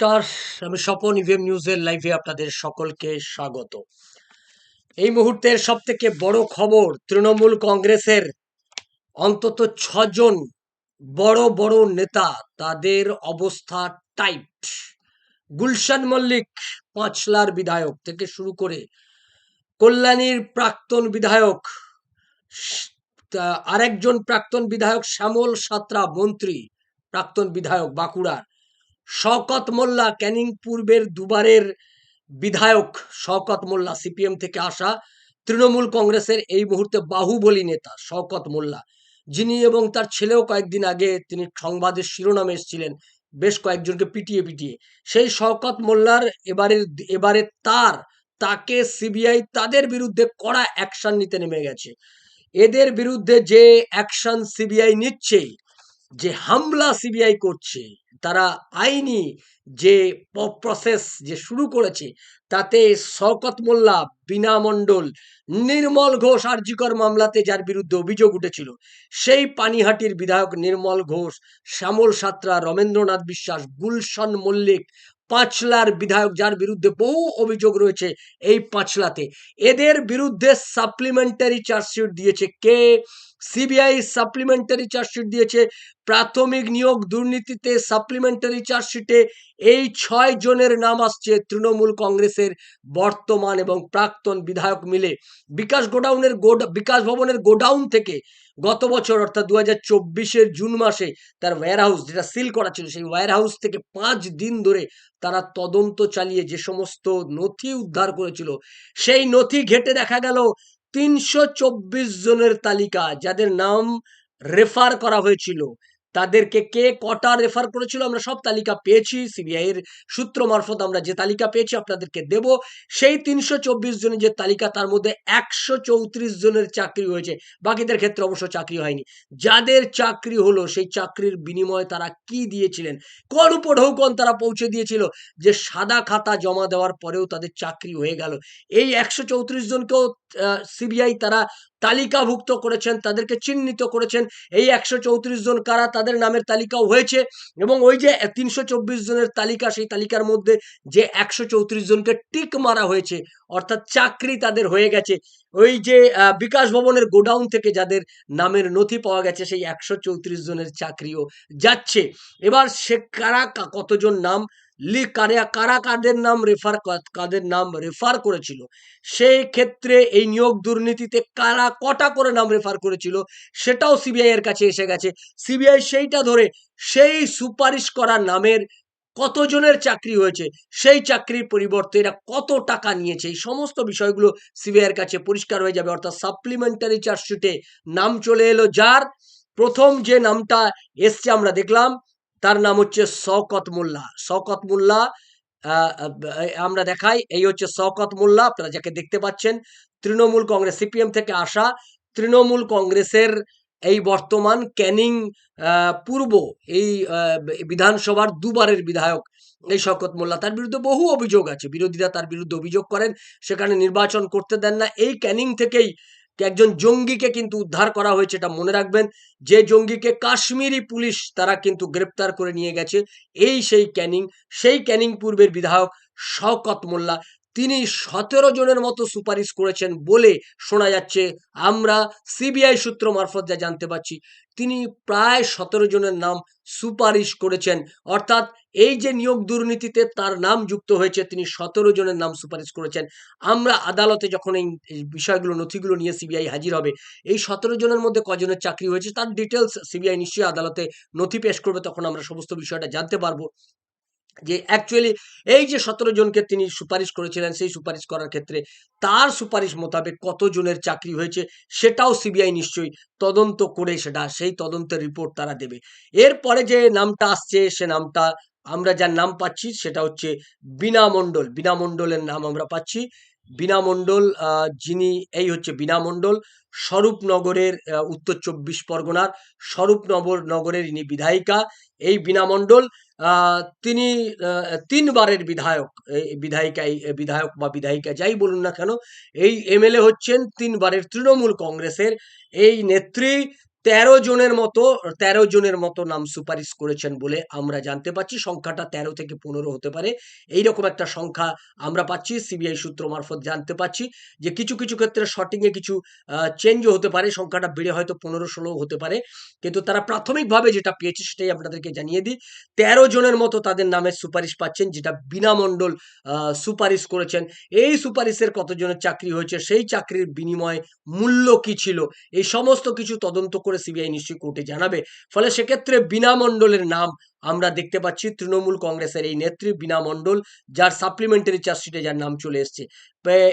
নমস্কার, আমি স্বপন ইভিএম নিউজের লাইভে আপনাদের সকলকে স্বাগত। এই মুহূর্তের সব থেকে বড় খবর, তৃণমূল কংগ্রেসের অন্তত ছজন বড় বড় নেতা, তাদের অবস্থা টাইট গুলশান মল্লিক, পাঁচলার বিধায়ক থেকে শুরু করে কল্যাণীর প্রাক্তন বিধায়ক আরেকজন প্রাক্তন বিধায়ক, শ্যামল সাঁতরা মন্ত্রী, প্রাক্তন বিধায়ক বাঁকুড়ার। শওকত মোল্লা ক্যানিং পূর্বের দুবারের বিধায়ক শওকত মোল্লা সিপিএম থেকে আসা তৃণমূল কংগ্রেসের এই মুহূর্তে বাহুবলী নেতা শওকত মোল্লা। যিনি এবং তার ছেলেও কয়েকদিন আগে তিনি সংবাদের শিরোনামে এসেছিলেন, বেশ কয়েকজনকে পিটিয়ে পিটিয়ে। সেই শওকত মোল্লার এবারের, এবারে তার, তাকে সিবিআই তাদের বিরুদ্ধে কড়া অ্যাকশন নিতে নেমে গেছে। এদের বিরুদ্ধে যে অ্যাকশন সিবিআই নিচ্ছে যে হামলা সিবিআই করছে তারা আইনি যে প্রসেস যে শুরু করেছে, তাতে শওকত মোল্লা বিনা মণ্ডল, নির্মল ঘোষ আরজিকর মামলাতে যার বিরুদ্ধে অভিযোগ উঠেছিল, সেই পানিহাটির বিধায়ক নির্মল ঘোষ, শ্যামল সাত্রা রমেন্দ্রনাথ বিশ্বাস, গুলশন মল্লিক, পাঁচলার বিধায়ক যার বিরুদ্ধে বহু অভিযোগ রয়েছে এই পাঁচলাতে। এদের বিরুদ্ধে সাপ্লিমেন্টারি চার্জশিট দিয়েছে কে? সিবিআই সাপ্লিমেন্টারি চার্জশিট দিয়েছে। প্রাথমিক নিয়োগ দুর্নীতিতে সাপ্লিমেন্টারি চার্জশিটে এই ছয় জনের নাম আসছে তৃণমূল কংগ্রেসের বর্তমান এবং প্রাক্তন বিধায়ক মিলে। বিকাশ গোডাউনের গোডা, বিকাশ ভবনের গোডাউন থেকে গত বছর, অর্থাৎ দু হাজার জুন মাসে তার ওয়্যার হাউস যেটা সিল করা ছিল, সেই ওয়্যার হাউস থেকে পাঁচ দিন ধরে তারা তদন্ত চালিয়ে যে সমস্ত নথি উদ্ধার করেছিল, সেই নথি ঘেটে দেখা গেল তিনশো চব্বিশ জনের তালিকা যাদের নাম রেফার করা হয়েছিল। তাদেরকে কে কটা রেফার করেছিল আমরা সব তালিকা পেয়েছি সিবিআই এর সূত্র মারফত আমরা যে তালিকা পেয়েছি আপনাদেরকে দেব, সেই তিনশো চব্বিশ জনের যে তালিকা তার মধ্যে একশো চৌত্রিশ জনের চাকরি হয়েছে, বাকিদের ক্ষেত্রে অবশ্য চাকরি হয়নি। যাদের চাকরি হলো, সেই চাকরির বিনিময়ে তারা কি দিয়েছিলেন? কোন উপঢৌকন তারা পৌঁছে দিয়েছিল যে সাদা খাতা জমা দেওয়ার পরেও তাদের চাকরি হয়ে গেল। এই একশো চৌত্রিশ জনকেও সিবিআই তারা তালিকাভুক্ত করেছেন, তাদেরকে চিহ্নিত করেছেন। এই একশো চৌত্রিশ জন কারা, তাদের নামের তালিকাও হয়েছে এবং ওই যে তিনশো চব্বিশ জনের তালিকা, সেই তালিকার মধ্যে যে একশো চৌত্রিশ জনকে টিক মারা হয়েছে, অর্থাৎ চাকরি তাদের হয়ে গেছে। ওই যে বিকাশ ভবনের গোডাউন থেকে যাদের নামের নথি পাওয়া গেছে, সেই একশো চৌত্রিশ জনের চাকরিও যাচ্ছে। এবার সে কারা কতজন নাম লি কারা কারা কাদের নাম রেফার কাদের নাম রেফার করেছিল? সেই ক্ষেত্রে এই নিয়োগ দুর্নীতিতে কারা কটা করে নাম রেফার করেছিল সেটাও সিবিআই এর কাছে এসে গেছে। সিবিআই সেইটা ধরে সেই সুপারিশ করা নামের কতজনের চাকরি হয়েছে, সেই চাকরির পরিবর্তে এরা কত টাকা নিয়েছে, এই সমস্ত বিষয়গুলো সিবিআই এর কাছে পরিষ্কার হয়ে যাবে। অর্থাৎ সাপ্লিমেন্টারি চার্জশিটে নাম চলে এলো যার। প্রথম যে নামটা এসছে আমরা দেখলাম তার নাম হচ্ছে শওকত মোল্লা। শওকত মোল্লা আমরা দেখাই, এই হচ্ছে শওকত মোল্লা, আপনারা যাকে দেখতে পাচ্ছেন, তৃণমূল কংগ্রেস, সিপিএম থেকে আসা তৃণমূল কংগ্রেসের এই বর্তমান ক্যানিং পূর্ব এই বিধানসভার দুবারের বিধায়ক এই শওকত মোল্লা। তার বিরুদ্ধে বহু অভিযোগ আছে। বিরোধীরা তার বিরুদ্ধে অভিযোগ করেন, সেখানে নির্বাচন করতে দেন না। এই ক্যানিং থেকেই একজন জঙ্গিকে কিন্তু উদ্ধার করা হয়েছে এটা মনে রাখবেন। যে জঙ্গিকে কাশ্মীরি পুলিশ তারা কিন্তু গ্রেপ্তার করে নিয়ে গেছে। এই সেই ক্যানিং সেই ক্যানিং পূর্বের বিধায়ক শওকত মোল্লা। তিনি সতেরো জনের মতো সুপারিশ করেছেন বলে শোনা যাচ্ছে। আমরা সিবিআই সূত্র মারফত যা জানতে পারছি। তিনি প্রায় সতেরো জনের নাম সুপারিশ করেছেন। অর্থাৎ এই যে নিয়োগ দুর্নীতিতে তার নাম যুক্ত হয়েছে, তিনি সতেরো জনের নাম সুপারিশ করেছেন। আমরা আদালতে যখন এই বিষয়গুলো, নথিগুলো নিয়ে সিবিআই হাজির হবে, এই সতেরো জনের মধ্যে কজনের চাকরি হয়েছে, তার ডিটেলস সিবিআই নিশ্চয়ই আদালতে নথি পেশ করবে, তখন আমরা সমস্ত বিষয়টা জানতে পারব। যে অ্যাকচুয়ালি এই যে সতেরো জনকে তিনি সুপারিশ করেছিলেন, সেই সুপারিশ করার ক্ষেত্রে তার সুপারিশ মোতাবেক কতজনের চাকরি হয়েছে সেটাও সিবিআই নিশ্চয়ই তদন্ত করে সেটা, সেই তদন্তের রিপোর্ট তারা দেবে। এরপরে যে নামটা আসছে, সে নামটা আমরা যার নাম পাচ্ছি সেটা হচ্ছে বিনা মণ্ডল। বিনা নাম আমরা পাচ্ছি। বিনা যিনি, এই হচ্ছে বিনা স্বরূপনগরের উত্তর চব্বিশ পরগনার স্বরূপনগর নগরের ইনি বিধায়িকা। এই বিনা তিনি তিনবারের বিধায়ক বিধায়িকাই বিধায়িকা বা বিধায়িকা যাই বলুন না কেন, এই এমএলএ হচ্ছেন তিনবারের তৃণমূল কংগ্রেসের এই নেত্রী। তেরো জনের মতো, তেরো জনের মতো নাম সুপারিশ করেছেন বলে আমরা জানতে পাচ্ছি সংখ্যাটা তেরো থেকে পনেরো হতে পারে। এইরকম একটা সংখ্যা আমরা পাচ্ছি, সিবিআই সূত্র মারফত জানতে পাচ্ছি যে কিছু কিছু ক্ষেত্রে শর্টিংয়ে কিছু চেঞ্জও হতে পারে। সংখ্যাটা বেড়ে হয়তো পনেরো ষোলো হতে পারে। কিন্তু তারা প্রাথমিকভাবে যেটা পেয়েছে সেটাই আপনাদেরকে জানিয়ে দিই। তেরো জনের মতো তাদের নামে সুপারিশ পাচ্ছেন, যেটা বিনামণ্ডল সুপারিশ করেছেন। এই সুপারিশের কতজনের চাকরি হয়েছে, সেই চাকরির বিনিময়ে মূল্য কি ছিল? এই সমস্ত কিছু তদন্ত সিবিআই নিশ্চয়ই কোর্টে জানাবে। ফলে সেক্ষেত্রে বিনা মণ্ডলের নাম আমরা দেখতে পাচ্ছি তৃণমূল কংগ্রেসের এই নেত্রী বিনা মণ্ডল যার সাপ্লিমেন্টারি চার্জশিটে যার নাম চলে এসছে।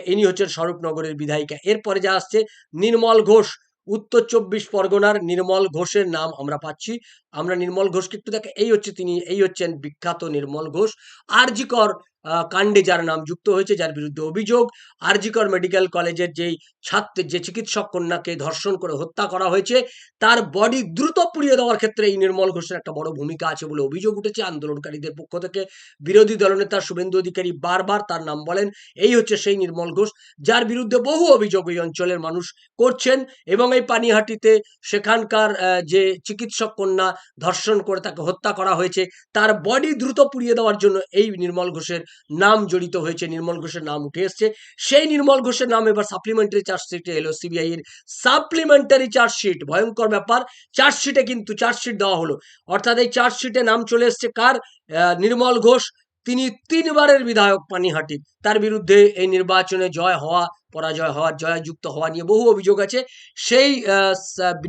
ইনি হচ্ছেন স্বরূপনগরের বিধায়িকা। এরপরে যা আসছে নির্মল ঘোষ। উত্তর চব্বিশ পরগনার নির্মল ঘোষের নাম আমরা পাচ্ছি। আমরা নির্মল ঘোষকে একটু দেখে এই হচ্ছে তিনি এই হচ্ছেন বিখ্যাত নির্মল ঘোষ। আরজিকর আহ, কাণ্ডে যার নাম যুক্ত হয়েছে, যার বিরুদ্ধে অভিযোগ। আরজিকর মেডিকেল কলেজের যেই ছাত্রের যে চিকিৎসক কন্যাকে ধর্ষণ করে হত্যা করা হয়েছে, তার বডি দ্রুত পুড়িয়ে দেওয়ার ক্ষেত্রে এই নির্মল ঘোষের একটা বড় ভূমিকা আছে বলে অভিযোগ উঠেছে। আন্দোলনকারীদের পক্ষ থেকে বিরোধী দলনেতা শুভেন্দু অধিকারী বারবার তার নাম বলেন। এই হচ্ছে সেই নির্মল ঘোষ, যার বিরুদ্ধে বহু অভিযোগ এই অঞ্চলের মানুষ করছেন এবং এই পানিহাটিতে সেখানকার যে চিকিৎসক কন্যা ধর্ষণ করে তাকে হত্যা করা হয়েছে, তার বডি দ্রুত পুড়িয়ে দেওয়ার জন্য এই নির্মল ঘোষের নাম জড়িত হয়েছে, নির্মল ঘোষের নাম উঠে এসছে। সেই নির্মল ঘোষের নাম এবার সাপ্লিমেন্টারি চার্জশিটে এলো সিবিআই এর সাপ্লিমেন্টারি চার্জশিট ভয়ঙ্কর ব্যাপার। চার্জশিটে কিন্তু চার্জশিট দেওয়া হলো। অর্থাৎ এই চার্জশিটে নাম চলে এসছে কার? নির্মল ঘোষ। তিনি তিনবারের বিধায়ক পানিহাটি। তার বিরুদ্ধে এই নির্বাচনে জয় হওয়া, পরাজয় হওয়া, জয়যুক্ত হওয়া নিয়ে বহু অভিযোগ আছে। সেই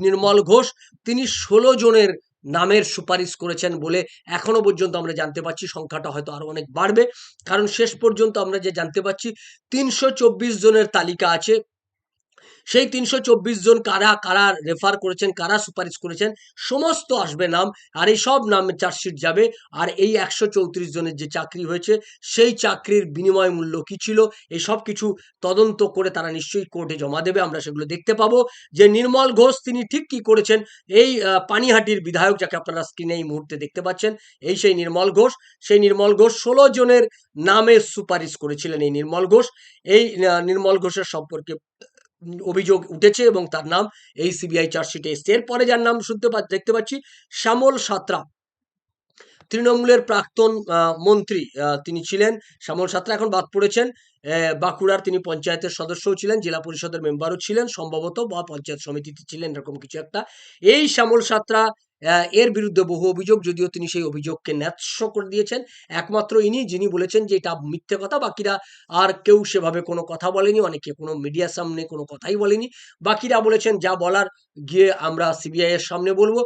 নির্মল ঘোষ তিনি ষোলো জনের নামের সুপারিশ করেছেন বলে এখনও পর্যন্ত আমরা জানতে পারছি, সংখ্যাটা হয়তো আরও অনেক বাড়বে। কারণ শেষ পর্যন্ত আমরা যে জানতে পারছি, তিনশো চব্বিশ জনের তালিকা আছে। সেই তিনশো চব্বিশ জন কারা কারা রেফার করেছেন, কারা সুপারিশ করেছেন, সমস্ত আসবে নাম, আর এই সব নামে চার্জশিট যাবে, আর এই একশো চৌত্রিশ জনের যে চাকরি হয়েছে, সেই চাকরির বিনিময় মূল্য কি ছিল, এই সব কিছু তদন্ত করে তারা নিশ্চয়ই কোর্টে জমা দেবে, আমরা সেগুলো দেখতে পাবো। যে নির্মল ঘোষ, তিনি ঠিক কি করেছেন, এই পানিহাটির বিধায়ক যাকে আপনারা স্ক্রিনে এই মুহূর্তে দেখতে পাচ্ছেন, এই সেই নির্মল ঘোষ, সেই নির্মল ঘোষ ষোলো জনের নামে সুপারিশ করেছিলেন এই নির্মল ঘোষ, এই নির্মল ঘোষের সম্পর্কে অভিযোগ উঠেছে এবং তার নাম এই সিবিআই চার্জশিটে এসছে। এরপরে যার নাম শুনতে দেখতে পাচ্ছি, শ্যামল সাঁতরা। তৃণমূলের প্রাক্তন মন্ত্রী তিনি ছিলেন। শ্যামল সাঁতরা এখন বাদ পড়েছেন। বাঁকুড়ার তিনি পঞ্চায়েতের সদস্যও ছিলেন, জেলা পরিষদের মেম্বারও ছিলেন। সম্ভবত বা পঞ্চায়েত সমিতিতে ছিলেন, এরকম কিছু একটা। এই শ্যামল সাঁতরা এর বিরুদ্ধে বহু অভিযোগ, যদিও তিনি সেই অভিযোগকে ন্যায্য করে দিয়েছেন। একমাত্র ইনি যিনি বলেছেন যে এটা মিথ্যে কথা, বাকিরা আর কেউ সেভাবে কোনো কথা বলেনি, অনেকে কোনো মিডিয়ার সামনে কোনো কথাই বলেনি। বাকিরা বলেছেন, যা বলার গিয়ে আমরা সিবিআই এর সামনে বলব।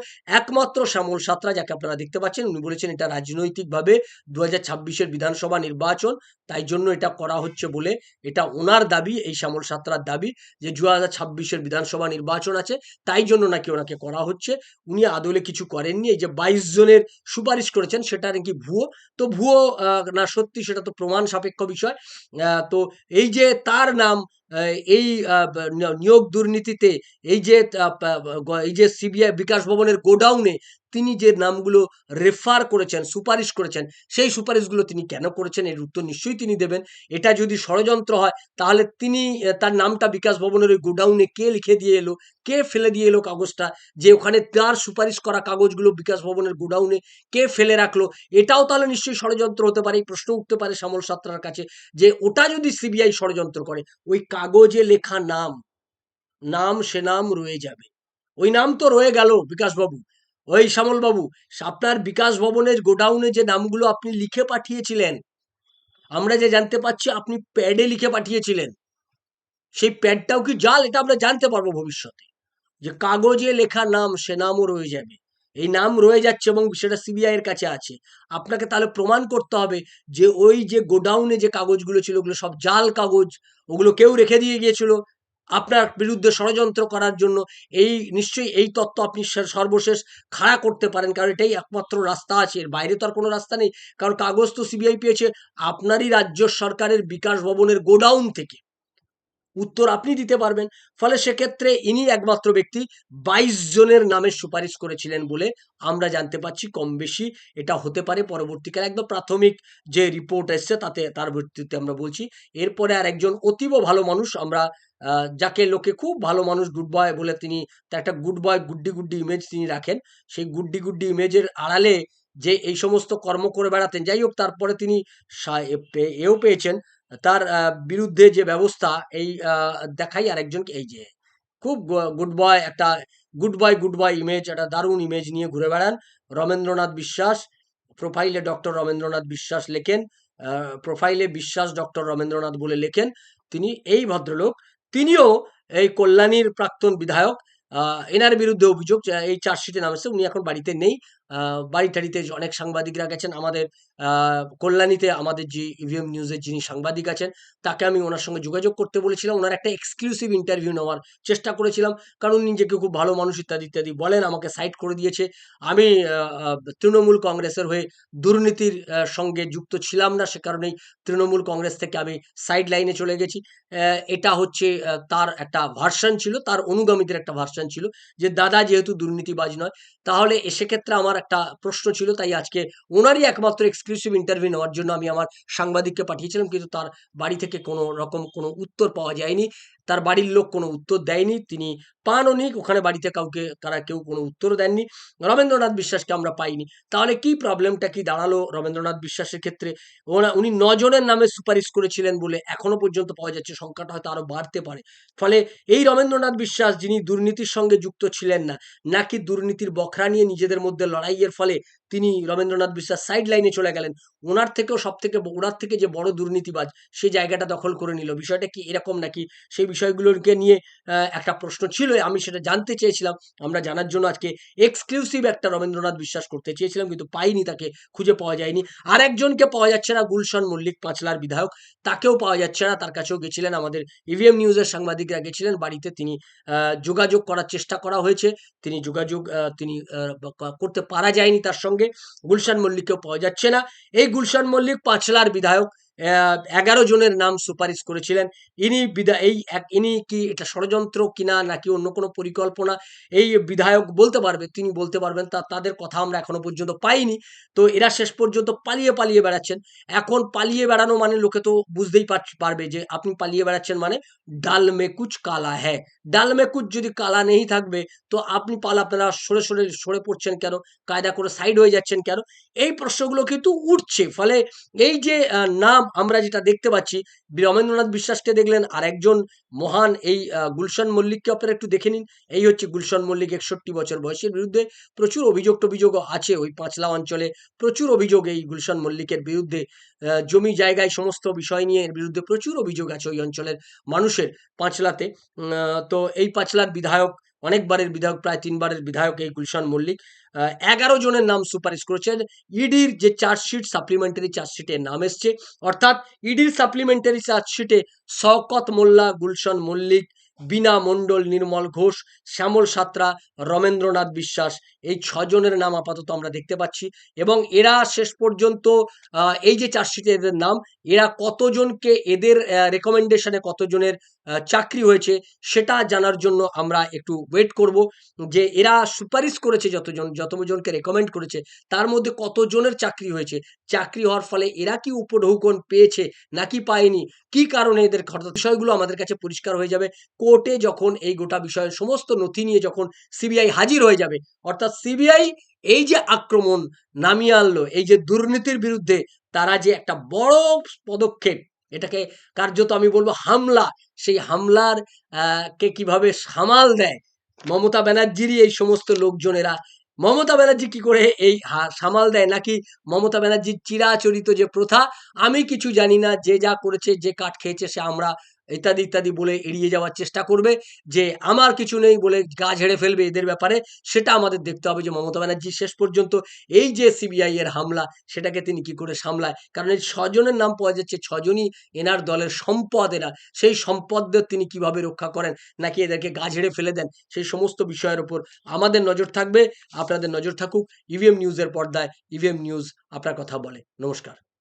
একমাত্র শ্যামল সাঁতরা, যাকে আপনারা দেখতে পাচ্ছেন, উনি বলেছেন এটা রাজনৈতিকভাবে দু হাজার বিধানসভা নির্বাচন তাই জন্য এটা করা হচ্ছে বলে এটা ওনার দাবি, এই শ্যামল সাঁতরার দাবি যে দু হাজার ছাব্বিশের বিধানসভা নির্বাচন আছে, তাই জন্য নাকি ওনাকে করা হচ্ছে। উনি আদলে কিছু করেননি, এই যে বাইশ জনের সুপারিশ করেছেন, সেটা নাকি ভুয়ো। তো ভুয়ো না সত্যি সেটা তো প্রমাণ সাপেক্ষ বিষয়। তো এই যে তার নাম এই নিয়োগ দুর্নীতিতে এই যে এই যে সিবিআই বিকাশ ভবনের গোডাউনে তিনি যে নামগুলো রেফার করেছেন, সুপারিশ করেছেন, সেই সুপারিশগুলো তিনি কেন করেছেন? এর উত্তর নিশ্চয়ই তিনি দেবেন। এটা যদি ষড়যন্ত্র হয়, তাহলে তিনি তার নামটা বিকাশ ভবনের ওই গোডাউনে কে লিখে দিয়ে এলো? কে ফেলে দিয়ে এলো কাগজটা? যে ওখানে তার সুপারিশ করা কাগজগুলো বিকাশ ভবনের গোডাউনে কে ফেলে রাখল? এটাও তাহলে নিশ্চয়ই ষড়যন্ত্র হতে পারে। প্রশ্ন উঠতে পারে শ্যামল সাত্রার কাছে যে ওটা যদি সিবিআই ষড়যন্ত্র করে, ওই কাগজে লেখা নাম নাম সে নাম রয়ে যাবে। ওই নাম তো রয়ে গেল বিকাশবাবু ওই শ্যামলবাবু, আপনার বিকাশ ভবনের গোডাউনে যে নামগুলো আপনি লিখে পাঠিয়েছিলেন, আমরা যে জানতে পাচ্ছি আপনি প্যাডে লিখে পাঠিয়েছিলেন, সেই প্যাডটাও কি জাল? এটা আমরা জানতে পারব ভবিষ্যতে। যে কাগজে লেখা নাম, সে নামও রয়ে যাবে। এই নাম রয়ে যাচ্ছে এবং সেটা সিবিআই এর কাছে আছে। আপনাকে তাহলে প্রমাণ করতে হবে যে ওই যে গোডাউনে যে কাগজগুলো ছিল, ওগুলো সব জাল কাগজ, ওগুলো কেউ রেখে দিয়ে গিয়েছিল। আপনার বিরুদ্ধে ষড়যন্ত্র করার জন্য এই, নিশ্চয়ই এই তত্ত্ব আপনি সর্বশেষ খাড়া করতে পারেন, কারণ এটাই একমাত্র রাস্তা আছে। এর বাইরে তো আর কোনো রাস্তা নেই। কারণ কাগজ তো সিবিআই পেয়েছে আপনারই রাজ্য সরকারের বিকাশ ভবনের গোডাউন থেকে। উত্তর আপনি দিতে পারবেন। ফলে সেক্ষেত্রে ইনি একমাত্র ব্যক্তি বাইশ জনের নামে সুপারিশ করেছিলেন বলে আমরা জানতে পারছি, কম বেশি এটা হতে পারে পরবর্তীকালে। একদম প্রাথমিক যে রিপোর্ট এসছে তাতে তার ভিত্তিতে আমরা বলছি। এরপরে আর একজন অতীব ভালো মানুষ আমরা যাকে লোকে খুব ভালো মানুষ গুড বয় বলে তিনি তার একটা গুড বয় গুড্ডি গুড্ডি ইমেজ তিনি রাখেন। সেই গুড্ডি গুড্ডি ইমেজের আড়ালে যে এই সমস্ত কর্ম করে বেড়াতেন, যাই হোক তারপরে তিনি এও পেয়েছেন। তার বিরুদ্ধে যে ব্যবস্থা, এই দেখাই আরেকজনকে, এই যে খুব গুড বয় একটা good boy good boy image একটা দারুণ ইমেজ নিয়ে ঘুরে বেড়ান। রমেন্দ্রনাথ বিশ্বাস প্রোফাইলে ডক্টর রমেন্দ্রনাথ বিশ্বাস লেখেন প্রোফাইলে বিশ্বাস ডক্টর রমেন্দ্রনাথ বলে লেখেন। তিনি এই ভদ্রলোক, তিনিও এই কল্যাণীর প্রাক্তন বিধায়ক এনার বিরুদ্ধে অভিযোগ, এই চার্জশিটে নাম এসেছে উনি এখন বাড়িতে নেই। বাড়ি টাড়িতে অনেক সাংবাদিকরা গেছেন, আমাদের কল্যাণীতে আমাদের যে ইভিএম নিউজের যিনি সাংবাদিক আছেন, তাকে আমি ওনার সঙ্গে যোগাযোগ করতে বলেছিলাম। ওনার একটা এক্সক্লুসিভ ইন্টারভিউ নেওয়ার চেষ্টা করেছিলাম। কারণ নিজেকে খুব ভালো মানুষ ইত্যাদি ইত্যাদি বলেন, আমাকে সাইড করে দিয়েছে। আমি তৃণমূল কংগ্রেসের হয়ে দুর্নীতির সঙ্গে যুক্ত ছিলাম না, সে কারণেই তৃণমূল কংগ্রেস থেকে আমি সাইড লাইনে চলে গেছি। এটা হচ্ছে তার একটা ভার্সন ছিল, তার অনুগামীদের একটা ভার্সন ছিল যে, দাদা যেহেতু দুর্নীতিবাজ নয় তাহলে সেক্ষেত্রে আমার একটা প্রশ্ন ছিল, তাই আজকে ওনারই একমাত্র এক্সক্লুসিভ ইন্টারভিউ নেওয়ার জন্য আমি আমার সাংবাদিককে পাঠিয়েছিলাম, কিন্তু তার বাড়ি থেকে কোনো রকম কোনো উত্তর পাওয়া যায়নি। তার বাড়ির লোক কোনো উত্তর দেয়নি, তিনি পানও নি ওখানে বাড়িতে কাউকে, তারা কেউ কোনো উত্তর দেননি। রবীন্দ্রনাথ বিশ্বাসকে আমরা পাইনি। তাহলে কি প্রবলেমটা কি দাঁড়াল রবীন্দ্রনাথ বিশ্বাসের ক্ষেত্রে? ওনা, উনি নজনের নামে সুপারিশ করেছিলেন বলে এখনও পর্যন্ত পাওয়া যাচ্ছে, সংখ্যাটা হয়তো আরও বাড়তে পারে। ফলে এই রবীন্দ্রনাথ বিশ্বাস, যিনি দুর্নীতির সঙ্গে যুক্ত ছিলেন না, নাকি দুর্নীতির বখরা নিয়ে নিজেদের মধ্যে লড়াইয়ের ফলে তিনি রবীন্দ্রনাথ বিশ্বাস সাইড লাইনে চলে গেলেন, ওনার থেকেও সব থেকে ওনার থেকে যে বড় দুর্নীতিবাজ সেই জায়গাটা দখল করে নিল। বিষয়টা কি এরকম নাকি? সেই বিষয়গুলোকে নিয়ে একটা প্রশ্ন ছিল। আমি সেটা জানতে চেয়েছিলাম। আমরা জানার জন্য আজকে এক্সক্লুসিভ একটা রবীন্দ্রনাথ বিশ্বাস করতে চেয়েছিলাম, কিন্তু পাইনি তাকে, খুঁজে পাওয়া যায়নি। আর একজনকে পাওয়া যাচ্ছে না, গুলশান মল্লিক পাঁচলার বিধায়ক। তাকেও পাওয়া যাচ্ছে না, তার কাছেও গেছিলেন আমাদের ইভিএম নিউজের সাংবাদিকরা গেছিলেন, বাড়িতে তিনি যোগাযোগ করার চেষ্টা করা হয়েছে। তিনি যোগাযোগ তিনি করতে পারা যায়নি তার সঙ্গে। গুলশান মল্লিককেও পাওয়া যাচ্ছে না। এই গুলশান মল্লিক পাঁচলার বিধায়ক এগারো জনের নাম সুপারিশ করেছিলেন। ইনি বিধা, এই এক, ইনি কি এটা ষড়যন্ত্র কিনা নাকি অন্য কোনো পরিকল্পনা, এই বিধায়ক বলতে পারবে, তিনি বলতে পারবেন, তা তাদের কথা আমরা এখনও পর্যন্ত পাইনি। তো এরা শেষ পর্যন্ত পালিয়ে পালিয়ে বেড়াচ্ছেন। এখন পালিয়ে বেড়ানো মানে লোকে তো বুঝতেই পার- পারবে যে আপনি পালিয়ে বেড়াচ্ছেন মানে ডাল মে কুচ কালা হ্যাঁ ডাল কুচ যদি কালা নেই থাকবে, তো আপনি পাল আপনারা সরে সরে সরে পড়ছেন কেন? কায়দা করে সাইড হয়ে যাচ্ছেন কেন? এই প্রশ্নগুলো কিন্তু উঠছে। ফলে এই যে নাম আমরা যেটা দেখতে পাচ্ছি, রবীন্দ্রনাথ বিশ্বাসকে দেখলেন আর একজন মহান এই গুলশান মল্লিককে আপনারা একটু দেখে নিন। এই হচ্ছে গুলশান মল্লিক একষট্টি বছর বয়সের বিরুদ্ধে প্রচুর অভিযোগ টভিযোগও আছে ওই পাঁচলা অঞ্চলে। প্রচুর অভিযোগ এই গুলশান মল্লিকের বিরুদ্ধে জমি জায়গায় সমস্ত বিষয় নিয়ে এর বিরুদ্ধে প্রচুর অভিযোগ আছে ওই অঞ্চলের মানুষের পাঁচলাতে। তো এই পাঁচলার বিধায়ক অনেকবারের বিধায়ক, প্রায় তিনবারের বিধায়ক এই গুলশান মল্লিক। এগারো জনের নাম সুপারিশ করেছেন। ইডির যে চার্জশিট সাপ্লিমেন্টারি চার্জশিটের নাম এসছে। অর্থাৎ ইডির সাপ্লিমেন্টারি চার্জশিটে শওকত মোল্লা, গুলশান মল্লিক বিনা মণ্ডল, নির্মল ঘোষ, শ্যামল সাত্রা, রমেন্দ্রনাথ বিশ্বাস এই ছজনের নাম আপাতত আমরা দেখতে পাচ্ছি। এবং এরা শেষ পর্যন্ত এই যে চার্জশিটে এদের নাম, এরা কতজনকে এদের রেকমেন্ডেশনে কতজনের চাকরি হয়েছে সেটা জানার জন্য আমরা একটু ওয়েট করব যে এরা সুপারিশ করেছে যতজন, যতজনকে রেকমেন্ড করেছে, তার মধ্যে কতজনের চাকরি হয়েছে? চাকরি হওয়ার ফলে এরা কি উপঢৌকন পেয়েছে নাকি পায়নি? কি কারণে এদের বিষয়গুলো আমাদের কাছে পরিষ্কার হয়ে যাবে। কোর্টে যখন এই গোটা বিষয়ের সমস্ত নথি নিয়ে যখন সিবিআই হাজির হয়ে যাবে, অর্থাৎ সিবিআই এই যে আক্রমণ নামিয়ে আনলো, এই যে দুর্নীতির বিরুদ্ধে তারা যে একটা বড় পদক্ষেপ, এটাকে কার্যত আমি বলব হামলা, সেই হামলার কে কীভাবে সামাল দেয়, মমতা ব্যানার্জিরই এই সমস্ত লোকজনেরা, মমতা ব্যানার্জি কি করে এই সামাল দেয়, নাকি মমতা ব্যানার্জির চিরাচরিত যে প্রথা, আমি কিছু জানি না, যে যা করেছে, যে কাঠ খেয়েছে, সে আমরা ইত্যাদি ইত্যাদি বলে এড়িয়ে যাওয়ার চেষ্টা করবে যে আমার কিছু নেই বলে গা ঝেড়ে ফেলবে এদের ব্যাপারে, সেটা আমাদের দেখতে হবে যে মমতা ব্যানার্জি শেষ পর্যন্ত এই যে সিবিআই এর হামলা, সেটাকে তিনি কি করে সামলায়? কারণ এই ছজনের নাম পাওয়া যাচ্ছে, ছজনই এনার দলের সম্পদ এরা সেই সম্পদদের তিনি কীভাবে রক্ষা করেন? নাকি এদেরকে গা ঝেড়ে ফেলে দেন? সেই সমস্ত বিষয়ের উপর আমাদের নজর থাকবে। আপনাদের নজর থাকুক ইভিএম নিউজের পর্দায় ইভিএম নিউজ আপনার কথা বলে। নমস্কার।